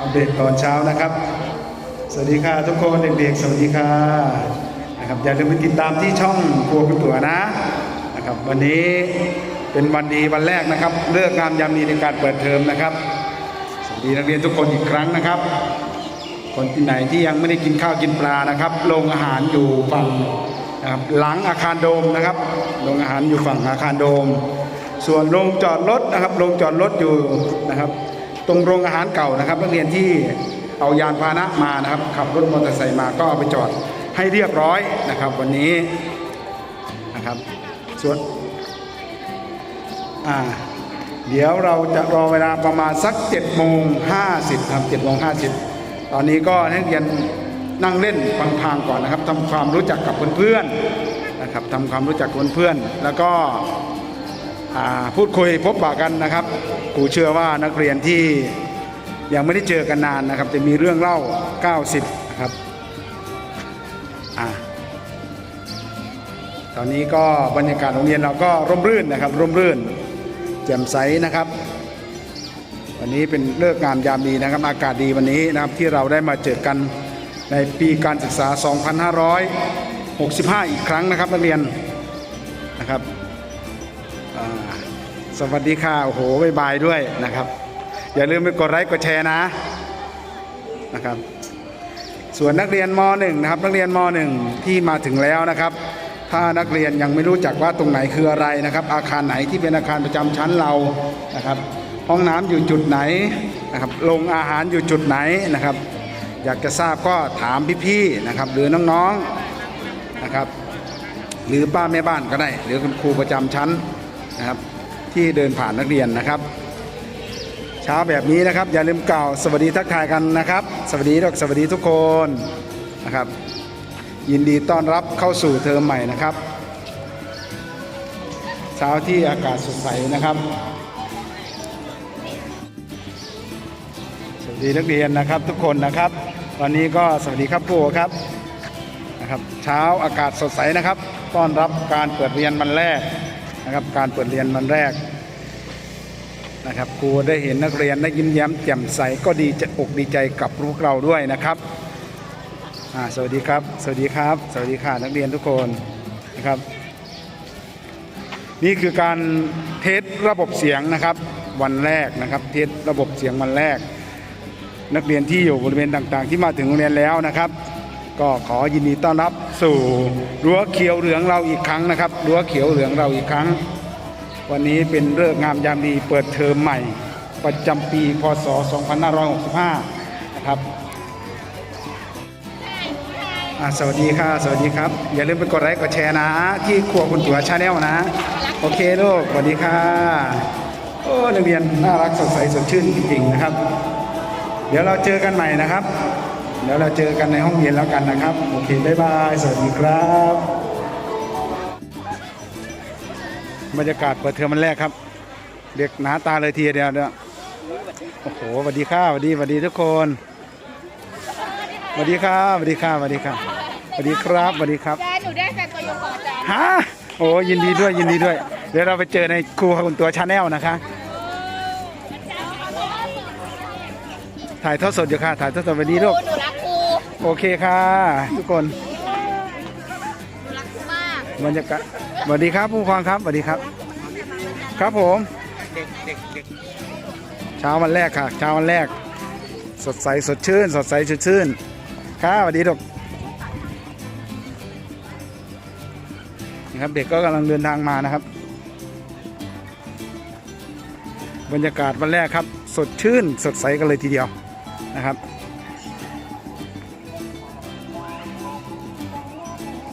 อัปเดตตอนเช้านะครับ สวัสดีค่ะทุกคนเด็กๆ สวัสดีค่ะนะครับอย่าลืมไปติดตามที่ช่องครัวคุณตัวนะนะครับวันนี้เป็นวันดีวันแรกนะครับเลือกงามยามดีในการเปิดเทอมนะครับ สวัสดีนักเรียนทุกคนอีกครั้งนะครับ คนที่ไหนที่ยังไม่ได้กินข้าวกินปลานะครับโรงอาหารอยู่ฝั่งนะครับหลังอาคารโดมนะครับโรงอาหารอยู่ฝั่งอาคารโดม ส่วนโรงจอดรถนะครับโรงจอดรถอยู่นะครับ ตรงโรงอาหารเก่านะครับนักเรียนที่เอายานพาหนะมานะครับ ขับรถมอเตอร์ไซค์มาก็เอาไปจอดให้เรียบร้อยนะครับ วันนี้นะครับส่วนอ่าเดี๋ยวเราจะรอเวลาประมาณสัก7จ็ดโมงห้ครับ7จ็ดโมงห้ตอนนี้ก็นักเรียนนั่งเล่นพังๆก่อนนะครับทำความรู้จักกับเพื่อนๆนะครับทำความรู้จักกับเพื่อนๆแล้วก็อ่าพูดคุยพบปะกันนะครับ ครูเชื่อว่านักเรียนที่ยังไม่ได้เจอกันนานนะครับ จะมีเรื่องเล่า 90นะครับอ่าตอนนี้ก็บรรยากาศโรงเรียนเราก็ร่มรื่นนะครับ ร่มรื่น แจ่มใสนะครับ วันนี้เป็นเลิกงามยามดีนะครับ อากาศดีวันนี้นะครับที่เราได้มาเจอกันในปีการศึกษา 2565 อีกครั้งนะครับนักเรียนนะครับ สวัสดีค่ะ โอ้โหบายบายด้วยนะครับ อย่าลืมไปกดไลค์กดแชร์นะนะครับ ส่วนนักเรียนม .1 นะครับ นักเรียนม .1 ที่มาถึงแล้วนะครับ ถ้านักเรียนยังไม่รู้จักว่าตรงไหนคืออะไรนะครับ อาคารไหนที่เป็นอาคารประจำชั้นเรานะครับ ห้องน้ำอยู่จุดไหนนะครับโรงอาหารอยู่จุดไหนนะครับ อยากจะทราบก็ถามพี่ๆนะครับ หรือน้องๆนะครับ หรือป้าแม่บ้านก็ได้ หรือคุณครูประจำชั้นนะครับ ที่เดินผ่านนักเรียนนะครับ เช้าแบบนี้นะครับ อย่าลืมกล่าวสวัสดีทักทายกันนะครับ สวัสดีดอกสวัสดีทุกคนนะครับ ยินดีต้อนรับเข้าสู่เทอมใหม่นะครับ เช้าที่อากาศสดใสนะครับ สวัสดีนักเรียนนะครับทุกคนนะครับ ตอนนี้ก็สวัสดีครับครูครับนะครับ เช้าอากาศสดใสนะครับ ต้อนรับการเปิดเรียนวันแรกนะครับการเปิดเรียนวันแรก นะครับครูได้เห็นนักเรียนได้ยิ้มแย้มแจ่มใสก็ดีจะอกดีใจกับพวกเราด้วยนะครับสวัสดีครับ สวัสดีครับ สวัสดีค่ะนักเรียนทุกคนนะครับ นี่คือการเทสระบบเสียงนะครับ วันแรกนะครับ เทสระบบเสียงวันแรก นักเรียนที่อยู่บริเวณต่างๆ ที่มาถึงโรงเรียนแล้วนะครับ ก็ขอยินดีต้อนรับสู่รั้วเขียวเหลืองเราอีกครั้งนะครับรั้วเขียวเหลืองเราอีกครั้ง วันนี้เป็นเรื่องงามยามดีเปิดเทอมใหม่ ประจำปีพศ 2565 นะครับอาสวัสดีค่ะ สวัสดีครับ อย่าลืมไปกดไลค์กดแชร์นะ ที่ครัวคุณตัวชาแนลนะ โอเคลูกสวัสดีค่ะโอ้นักเรียนน่ารักสดใสสดชื่นจริงๆนะครับ เดี๋ยวเราเจอกันใหม่นะครับ เดี๋ยวเราเจอกันในห้องเรียนแล้วกันนะครับ โอเคบ๊ายบาย สวัสดีครับ บรรยากาศเปิดเทอมวันแรกครับ เด็กหนาตาเลยทีเดียวเนี่ยโอ้โหสวัสดีค่ะสวัสดีสวัสดีทุกคนสวัสดีครับสวัสดีครับสวัสดีครับสวัสดีครับสวัสดีครับอาจารย์หนูได้แฟนตัวยงก่อนอาจารย์ฮะโอ้ยินดีด้วยยินดีด้วย เดี๋ยวเราไปเจอในครูคุณตัวชาแนลนะคะ ถ่ายทอดสดอยู่ค่ะ ถ่ายทอดสดวันนี้ลูกหนูรักครูโอเคค่ะ ทุกคนหนูรักครูมากบรรยากาศ สวัสดีครับผู้ปกครองครับสวัสดีครับ ครับผมเช้าวันแรกค่ะเช้าวันแรก สดใสสดชื่น สดใสสดชื่นครับสวัสดีดกนี่ครับเด็กก็กำลังเดินทางมานะครับ บรรยากาศวันแรกครับ สดชื่น สดใสกันเลยทีเดียวนะครับ